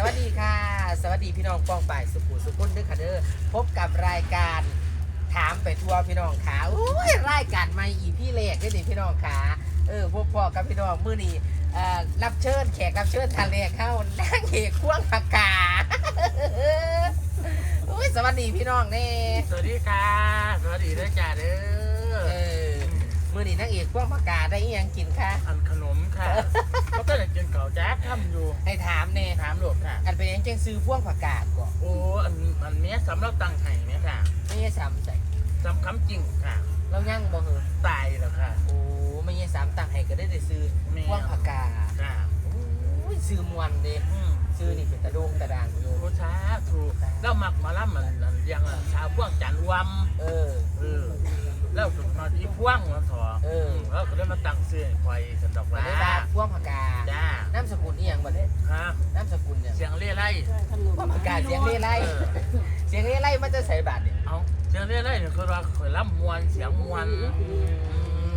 สวัสดีค่ะ สวัสดีพี่น้องป้องป่ายสุขุสุขุนด้วยค่ะเด้อพบกับรายการถามไปทัวร์พี่น้องขาอุ้ยรายการใหม่อีพี่เล็กด้วยนี่พี่น้องขาเออพวกพ่อกับพี่น้องมื้อนี้เอ่อรับเชิญแขกรับเชิญทางเลเข้านางเอกควงปากกาอุ้ยสวัสดีพี่น้องเน่สวัสดีค่ะ สวัสดีด้วยจ้าเด้อ นี้นางเอกควงปากกาได้อิหยังกินคะอันขนมค่ะเขาก็เลยกินเก่าแจ๊กทำอยู่ให้ถามเน่ถามโหลดค่ะ อันเป็นหยังจังซื้อพ่วงปากกาก่อนโอ้อันอันเนี้ยสำหรับตังไห้เนี่ยค่ะไม่ใช่ซ้ำใส่สำคำจริงค่ะ เรายั่งบ่เหรอตายแล้วค่ะ โอ้ไม่ใช่สามตังให้ก็ได้ได้ซื้อแม่ พวกผักกาค่ะโอ้ยซื้อมวนเด้อืมซื้อนี่เป็นตะโดงตะดางอยู่โอ้ช้าถูกแล้วมักมาล่ำมันอันเรียังอะชาวพ่วงจันทร์วมเออ เออ แล้วถึงมาอีพ่วงมาถอเออ แล้วก็ได้มาตั้งเสื้อให้ควายสันดอกมาว่าได้บ้านพวกผักกาจ้าน้ำสกุลอีหยังบ่เด้ฮะน้ำสกุลเนี่ยเสียงเรียไล่พวกผักกาเสียงเร่ไล่เออเสียงเร่ไล่มันจะใส่บาทเนี่ยเอาเสียงเรียไล่เนี่ยคือว่าข่อยล่ำมวนเสียงมวน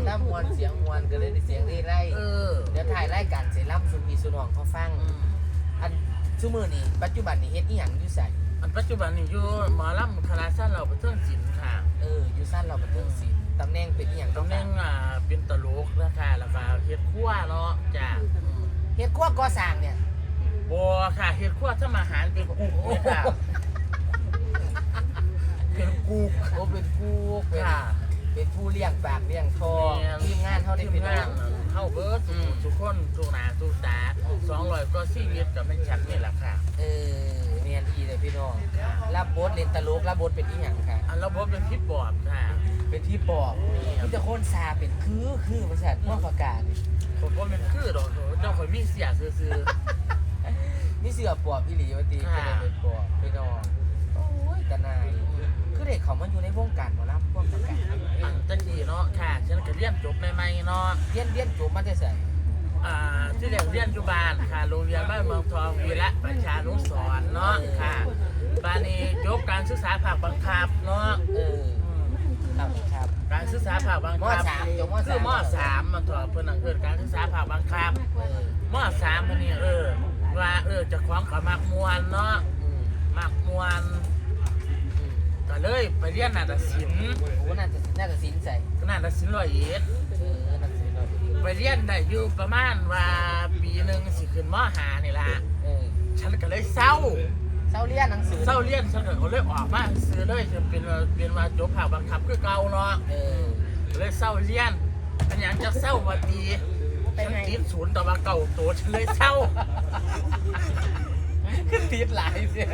น้ำมวนเสียงมวนก็เลยได้เสียงเร่ไล่เออเดี๋ยวถ่ายรายการเสร็จล่ำสุพีสุนองเขาฟังอืมอันซุมื้อนี้ปัจจุบันนี้เฮ็ดอีหยังอยู่ใส่ อันปัจจุบันนี่อยู่หมอลำคณะสั้นเราไปเทิงศิลป์ค่ะเอออยู่สั้นเราเป็นเรื่องศิลป์ตำแหน่งเป็นอีหยังตำแหน่งอ่าเป็นตลกนะคะแล้วก็เฮ็ดครัวเนาะจ้าเฮ็ดครัวก่อสร้างเนี่ยบัวค่ะเฮ็ดครัวทำอาหารเป็นกุ๊กเลยค่ะเป็นกุ๊กโอ้เป็นผู้เป็นค่ะเป็นผู้เลี้ยงปากเลี้ยงทองแม่นทีมงานเขาได้ทีมเป็นงานเฮาเบิร์ดทุกทุกคนทุกหน้าทุกตา200ก็ชีวิตกับเป็นฉันนี่แหละค่ะ เออเนียนอีเลยพี่น้องรับบทเล่นตลกรับบทเป็นอีหยังค่ะ อันเราบ่เป็นพี่บอบค่ะเป็นพี่ปอบมีแต่คนซาเป็นคือคือภาษาพวกประกาศนี่ผมบ่เป็นคือดอกเจ้าข่อยมีเสียซื่อมีเสือปอบอีหลีวันตีค่ะก็เลยเป็นปอบพี่น้องโอ้ยตาหนายคือเด็กเขามันอยู่ในวงการหมอลำพวกประกาศๆอันตะกี้เนาะค่ะฉันก็เรียนจบใหม่ๆเนาะเลี้ยนเลี้ยนจบมันจะใส่ อ่าที่เรียนเรียนอยู่บ้านค่ะโรงเรียนบ้านเมืองทองวีระประชานุสรณ์เนาะค่ะบ้านนี้จบการศึกษาภาคบังคับเนาะเอออืมครับครับ การศึกษาภาคบังคับมสามจบมสาม คือมสามมันถอดเพิ่นนั่งเอิ้นการศึกษาภาคบังคับเออมสามมันนี่เออว่าเออเจะคล้าของกับมักมวนเนาะอืมมักมวนอืมก็เลยไปเรียนนาฏศิลป์โอ้น่าจะน่าจะสินใส่นาฏศิลป์ร้อยเอ็ด ไปเรียนได้อยู่ประมาณว่าปีหนึ่งสิขึ้นมหานี่ล่ะเออฉันก็เลยเศร้าเศร้าเรียนหนังสือเศร้าเรียนฉันก็เลยออกมาซื้อเลยจะเป็นว่าเป็นว่าจบภาคบังคับคือเก่าเนาะเออก็เลยเศร้าเรียนอันอย่างจะเศร้าวันดีฉันติดศูนย์ต่อมาเก่าตัวฉันเลยเศร้าขึ้นติดหลายเสีย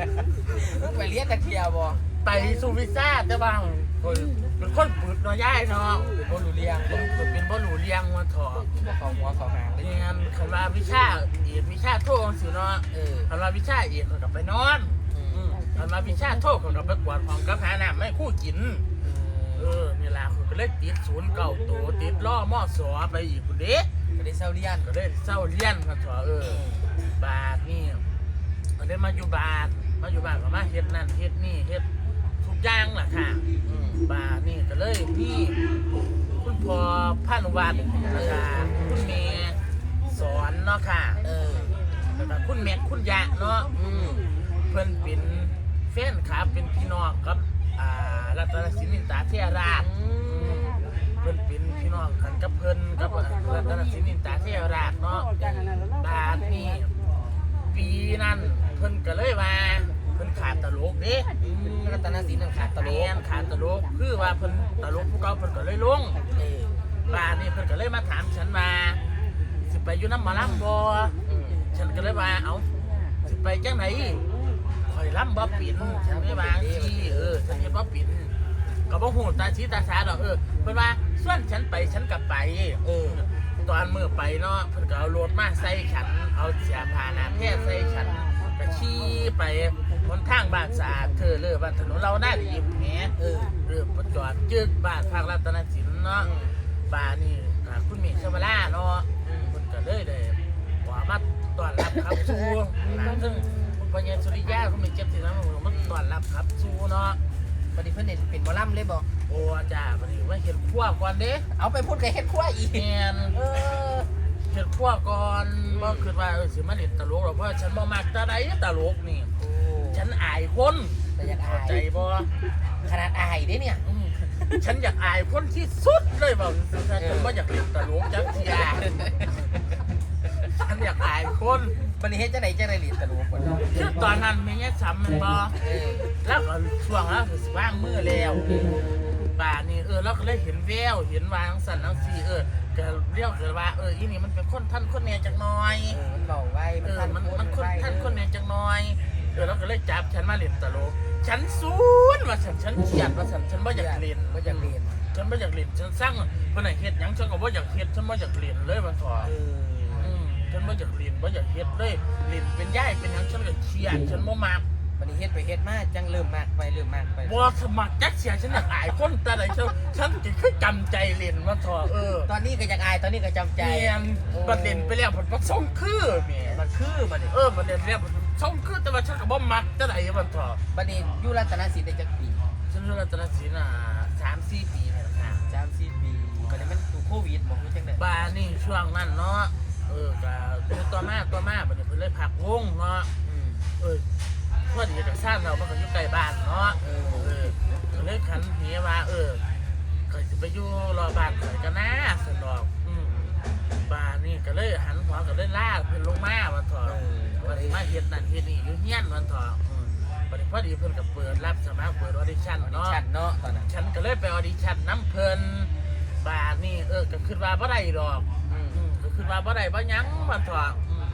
มึงไปเรียนตะเกียบบ่ ไปสู่วีซ่าแต่บางคนเป็นคนปึกเนาะย่ายเนาะบ่รู้เรียงเป็นเป็นบ่รู้เรียงมาถอดบ่เข้าหัวเข้าหางเลยนี่งั้นคันว่าวิชาเอกวิชาโทจังซี่เนาะเออคันว่าวิชาเอกเขาก็ไปนอนอือืมมคันว่าวิชาโทเขาก็ไปกวาดห้องกับหาน้ำให้ครู่กิน เออนี่ล่ะเขาก็เลยติดศูนย์เก่าตัวติดล่อมอสอไปอีกพุ่นเด้ก็ได้เศร้าเรียนก็เลยเศร้าเรียนกันถอเออบาทนี่ก็ได้มาอยู่บาทมาอยู่บาทก็มาเฮ็ดนั่นเฮ็ดนี่เฮ็ดทุก อย่างล่ะค่ะอืมบาทนี่ก็เลยนี่คุณพ่อพานุวัฒน์นะคะคุณเมย์สอนเนาะค่ะเออแล้วก็คุณแม็กคุณยะเนาะ อืมเพิ่นเป็นแฟนครับเป็นพี่น้องกับอ่ารัตนศิลป์นินตาเทราชอืมเพิ่นเป็นพี่น้องกันกับเพิ่นกับรัตนศิลป์นินตาเทราชเนาะบาทนี่ปีนั้นเพิ่นก็เลยว่า เพิ่นขาดตลกเด้อืมรัตนศิลป์นั่นขาดตตลลกกขาดตลกคือว่าเพิ่นตลกผู้เก่าเพิ่นก็เลยลงเออบาทนี่เพิ่นก็เลยมาถามฉันว่าสิไปอยู่น้ำหมอลำบ่อืมฉันก็เลยว่าเอ้าสิไปจังไหนข่อยลำบ่ปิ่นฉันเลยว่าสิเออฉันเฮ็ดบ่ปิ่นก็บ่ฮู้ตาชีตาสาดอกเออเพิ่นว่าส่วนฉันไปฉันก็ไปเออตอนมือไปเนาะเพิ่นก็เอารถมาใส่ฉัน เอาเสียพาหนาแพร่ใส่ฉันก็ขี่ไป บนทางบ้านสะอาดเธอเลยบ้านถนนเราหน้าดีแหมเออเรือประจอดจึกบ้านภาครัตนสินเนาะบ้านนี่ก็คุณเมฆชวลาเนาะเพิ่นก็เลยได้ว่ามาต้อนรับครับสู่หลังซึ่งคุณปัญญาสุริยาคุณเมฆเจ็บสินะมันต้อนรับครับสู่เนาะบัดนี้เพิ่นเห็นเป็นหมอลำเลยบ่โอ้จ้าบัดนี้ว่าเห็นครัวก่อนเด้เอาไปพูดกับเฮ็ดครัวอีกแม่นเออเคิดพวกก่อนบ่คิดว่าเออสิมาเล่นตลกหรอกเพราะฉันบ่มักตาใดตลกนี่โอ้ฉั นอายคนแต่อยากอาเข้ายใจบ่ขนาดอายเด้เนี่ย อืมฉันอยากอายคนที่สุดเลยบ่ฉันบ่อยากเล่นตลกจักเทียฉันอยากอายคนวันนี้เฮ็ดจังไดจังได๋ลิตะลูกบ่เนาะคือตอนนั้นแม่ยายซ้ำแมันบ่เออแล้วก็ช่วงแล้วสิว่างมือแล้วป่านนี่เออเราก็เลยเห็นแววเห็นวาจังสั่นจังซี่เออก็เรียกกันว่าเอออีนี่มันเป็นคนท่านคนแน่จักหน่อย เออมันเบาไว้เออทัมันมันคนไว้ท่านคนแน่จักหน่อยเออเราก็เลยจับฉันมาเล่นตลกฉันซูนว่าฉันฉันเครียดว่าฉันฉันบ่อยากเล่นบ่อยากเรียนฉันบ่อยากเล่นฉันสร้างเพิ่นให้เฮ็ดหยังฉันก็บ่อยากเฮ็ดฉันบ่อยากเล่นเลยว่าถอเอออืมฉันบ่อยากเล่นบ่อยากเฮ็ดเลยเล่นเป็นย่ายเป็นหยังฉันก็เครียดฉันบ่มักวันนี้เฮ็ดไปเฮ็ดมาจังเริ่มมากไปเริ่มมากไปบ่สมัครจักเสียฉันอยากอายคนแต่ใดฉันฉันจะคือจำใจเล่นว่าถอเออตอนนี้ก็อยากอายตอนนี้ก็จำใจแม่นบัดเล่นไปแล้วผลบ่ส่งคือแม่มันคือบัดนี้เออบัดเล่นแล้วมัน ส่งคือแต่ว่าฉันก็บ่มักแต่ใดมันถอบัดนี้อยู่รัตนสินได้จักปีฉันรู้รัตนศิลป์อะสามสี่ปีนี่แหละค่ะ30ปีก็เลยมันถูกโควิดบ่รู้จังได๋บ้านนี่ช่วงนั้นเนาะเออก็ดูต่อมาต่อมาบัดนี้เพิ่นเลยพักวงเนาะอืมเออพอดีกับสร้างเรามันก็อยู่ใกล้บ้านเนาะเออเออก็เลยขันเหียว่าเออก็จะไปอยู่รอบ้านข่อยกันนะสนอกอืมบ้า นนี่ก็เลยหันหัวก็เลยลากเพิ่นลงมาวันถอดเออวันมาเฮ็ดนั่นเฮ็ดนี่อยู่เฮียนวันถอดอืมบัดนี้พอดีเพิ่นก็เปิดรับสมัครเปิดออดิชั่นออดิเนาะชั่นเนาะตอนนั้นฉันก็เลยไปออดิชั่นน้ำเพิ่นบาทนี่เออก็คิดว่าบ่ได้ดอกอืมอืมก็คิดว่าบ่ได้บ่หยังมันถอดอืม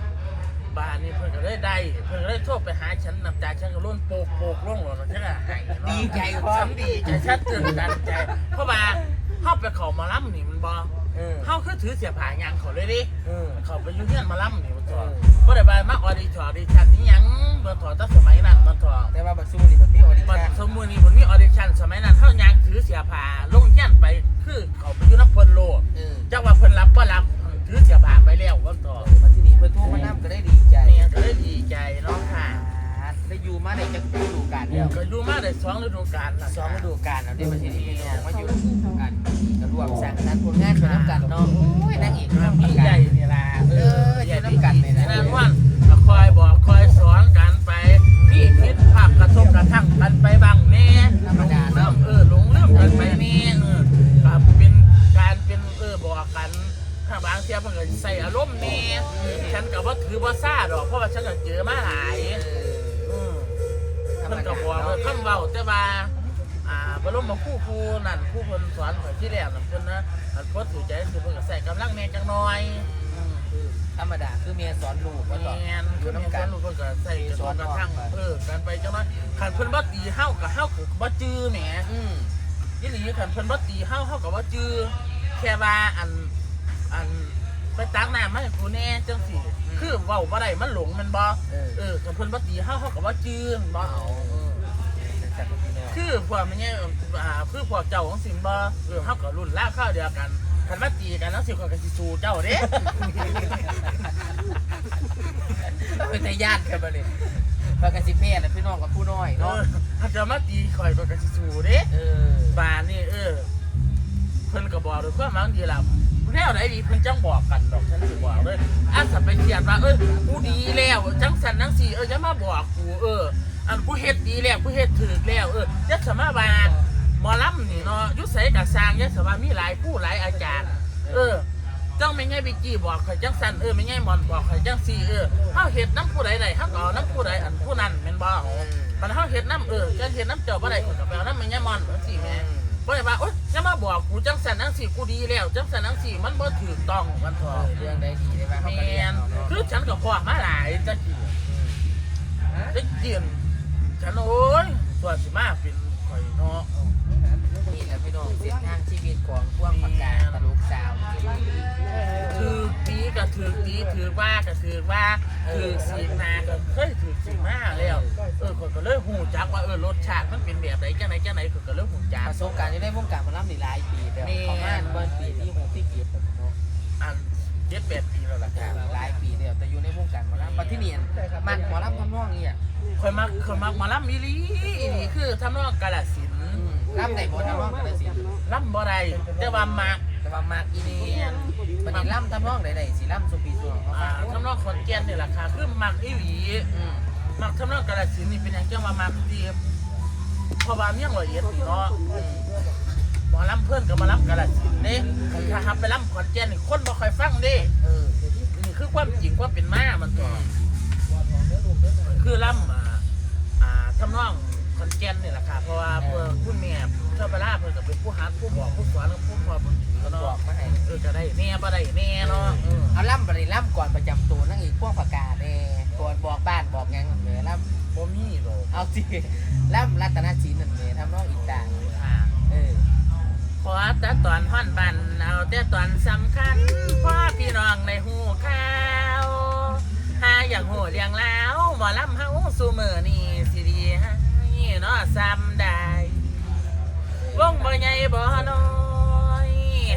บาทนี่เพิ่นก็เลยได้เพิ่นก็เลยโทรไปหาฉันน้ำตาฉันก็ล้นโปกโปกลงหลดฉันก็ให้เนาะดีใจพร้อฉัมนดีใจฉันตื่นตันใจ เพราะว่าเฮาไปเข้าหมาล่ำนี่มันบ่ เออเฮาคือถือเสียผาหยังเขาเลยดิเออ เขาไปอยู่เฮียนหมาล่ำนี่มันถอดเออบ่ได้ไปมาออดิชั่นออดิชั่นนี่หยังมันถอดตั้งสมัยนั้นมันถอดแต่ว่าบัดสู้นี่มันมีออดิบัดชั่นสมมุตินี้ผมมีออดิชั่นสมัยนั้นเท่ายางถือเสียผ้าลงเฮียนไปคือเขาไปอยู่น้ำเพิ่นโลดเออจักว่าเพิ่นรับบ่รับถือเสียผ้าไปแล้วว่าต่อมาที่นี่เพื่อนโทรมานํก็ได้ดีใจเนี่ยก็เลยดีใจเนาะค่ะ ได้อยู่มาได้จักฤดูกาลแล้วก็อยู่มา ได้สองฤดูกาลละสองฤดูกาลแล้วได้มาที่นี่พี่น้องมาอยู่กันก็รวมสร้างสรรค์ผลงานไปน้ำกันเนาะโอ้ยนางเอกคน้วามำยิ่งกัใหญ่นนี่ล่ะเอออยู่น้ำกันนี่นะนั่นว่าก็คอยบอกคอยสอนกันไปพี่คิดภาพกระทบกระทั่งกันไปบ้างแน่ธรรมดาเริ่เนาะมเออหลงเริ่มกันไปแน่เออก็เป็นการเป็นเออบอกกันถ้าบางเทียเพิ่นก็ใส่อารมณ์แน่ฉันก็บ่ถือบ่ซ่าดอกเพราะว่าฉันก็เจอมาหลาย พิ่นก็บอกว่าเนาะคำเว้าแต่ว่าอ่าบรมมาครูครูนั่นครูเพิ่นสอนข่อยที่แรกนั่นเพิ่นนะอันเพิ่นถือใจคือเพิ่นก็ใส่กำลังแน่จังน้อยคือธรรมดาคือเมียสอนลูกว่าต่อแม่นคืยู่อแม่น้ำกักันลูกเพิ่นก็ใส่กระทบกระทั่งเออกันไปจังน้อยคันเพิ่นบ่ตีเฮาก็เฮาก็บ่จื้อแหมอืมอีหลีคันเพิ่นบ่ตีเฮาเฮาก็บ่จื้อแค่ว่าอันอัน ไปตักน้ำมาให้กูแน่จังซี่คือเว้าบ่ได้มันหลงแมันบ่เออ เออคันเพิ่นบ่ตีเฮาเฮาก็บ่จื้อแม่นบ่เอาเออจัดพี่น้องคือพวกมันเนี่ยอ่าคือพวกเจ้าของสินบ่เออเฮาก็รุ่นราวข้าวเดียวกันคันมาตีกันแล้วสิเขาก็สิสู้เจ้าเด้ เป็นแต่ญาติกันมาเลยปกติเพศนะพี่น้องกับผู้น้อยเอเนาะอถ้าจะมาตีข่อยก็ก็สิสู้เด้เออบ้านนี่เออ เพิ่นก็บอกด้วยความหวังดีล่ะ แนวไหนดีเพิ่นจังบอกกันดอกฉันสิบอกเลยอาสัไปเขียนว่าเอ้ยกูดีแล้วจังสันจังสีเออจะมาบอกกูเออ อันกูเฮ็ดดีแล้วกูเฮ็ดถูกแล้วเออจะสมาบาหมอลำนี่เนาะยุใสกับสร้างยะสมามีหลายผู้หลายอาจารย์ เออจ้องไม่ง่ายไปจี้บอกข่อยจังสันเออไม่ง่ายมอนบอกข่อยจังสีเออเฮาเฮ็ดน้ำผู้ใดใดเฮาก็เอาน้ำผู้ใดอันผู้นั้นแม่นบ่มันเฮาเฮ็ดน้ำเออจะเฮ็ดน้ำเจ้าบ่ได้ข่อยก็ไปเอาน้ำไม่ง่ายมอนจังซี่แม่ บ่ได้ว่าโอ๊ยจะมาบอกกูจังสันจังสี่กูดีแล้ว จังสันจังสี่มันบ่ถูกต้องมันเอพออเรื่องใดดีได้บ้างแมเขาก็เรียนนเนาะคือฉันก็พอมาหลายจังซี่ได้เจียนฉันโอ้ยตัวสิมาเป็นข่อยเนาะนี่แหละพี่ น้องเส้นทางชีวิตของพวกประกาศตลกสาวถือตีก็ถือตีถือว่าก็ถือว่าถือสีนาก็เคยถือสีมาแล้วเออข่อยก็เลยหูจักว่าเออรสชาติมันเป็นแบบไหนจังไหนจังไหนข่อยก็เลยหูจักประสบการณ์อยู่ในวงการหมาล่ำนี่หลายปีแล้วนี่ประมาณวันปีที่หกที่เกียรติเนาะอันเจ็ดแปดปีแล้วล่ะจ้ะหลายปีแล้วแต่อยู่ในวงการหมาล่ำปัจจุบันมันหมอล่ำทำนองนี่อะข่อยมักข่อยมักหมาล่ำอีหลีอีหลีคือทำนองกาลสิน ธุ์อืมล่ำไหนบ่ทำนองกันเลยสิล่ำบ่ได้แต่ว่ามักแต่ว่ามากอีนี่บัดนี้ล่ำทำนองใดๆสิล่ำสุปีสวงเขาอ่าฟังทำนองขอนแก่นนี่แหละค่ะคือมักอีหลีอืมมักทำนองกาฬสินธุ์นี่เป็นอย่างเจ้ามามักดีเพราะว่าเมี่ยงละเอียดนี่เนาะอืมหมอลำเพื่อนกับมาลำกาฬสินธุ์เด้ถ้าหับไปลำขอนแก่นนี่คนบ่ค่อยฟังเด้ เออนี่คือความจริงความเป็นมามันตัวคือลำอ่าอ่าทำนองข อนแก่นนี่แหละค่ะ เพราะว่าเพื่อคุณแม่ชอบไปล่าเพื่อนกับเป็นผู้หัดผู้บอกผู้สอนแล้วผู้พอบนถือบอกเนาะมาให้เออจะได้แน่บ่ได้แน่เนาะเออเอาล่ำบัดนี้ล่ำก่อนประจำตัวนั่งอีกพวกประกาศแน่ก่อนบอกบ้านบอกหยังนั่นแหละล่ำบ่มีหรอกเอาสิล่ำรัตนศิลป์นั่นแหละทำนองอีกต่างค่ะเออขอแต่ตอนฮ้อนบันเอาแต่ตอนสำคัญพ่อพี่น้องในหูข่าวหาอย่างหูเลี้ยงแล้วหมอลำเฮาสู่มือนี่สิดีให้ เนาะซ้ำได้วงบ่ใหญ่บ่น้อย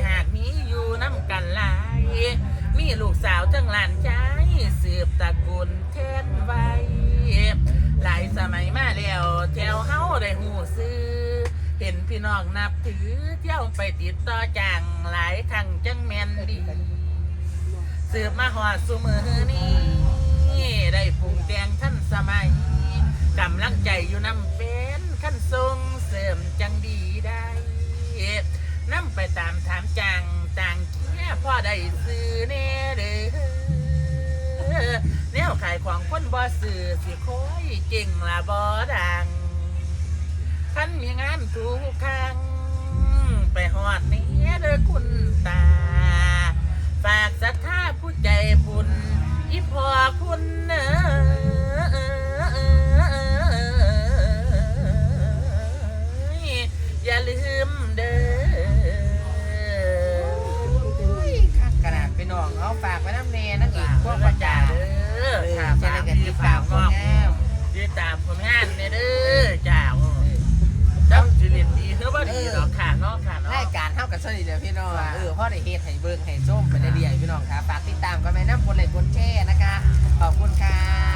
หากมีอยู่น้ำกันหลาย มีลูกสาวทั้งหลานชายสืบตระกูลแทนไว้ หลายสมัยมาแล้วแถวเฮาได้หูซื้อ เห็นพี่น้องนับถือเที่ยวไปติดต่อจังหลายครั้งจังแมนดี สืบมาหอดสุมือนี้ ได้ปรุงแต่งท่านสมัย กำลังใจอยู่น้ำเป็นขั้นทรงเสริมจังดีได้นำไปตามถามจังต่างเกี้ยพ่อได้ซื้อแน่เด้อแนวขายของคนบ่ซื้อสิคอยเก่งละบ่ดังท่านมีงานทุกครั้งไปหอดเนี้เด้อคุณตา ฝากศรัทธาผู้ใจบุญอีพอคุณเนอ เอาฝากไว้น้ำเนยนั่งอีกพวกประจาเด้อจ่ะฝากที่ฝากน้องยืดตามผลงานเนี่ยเด้อจ้าจ้าสิรินดีคือว่าดีเนาะค่นาะค่ะเนาะให้การเท่ากับสนิทเลยพี่น้องเออพ่อได้เฮ็ดให้เบิ้งให้ส้มไปได้เรียพี่น้องครับฝากติดตามกันไปน้ำคนเหลคนแช่นะคะขอบคุณค่ะ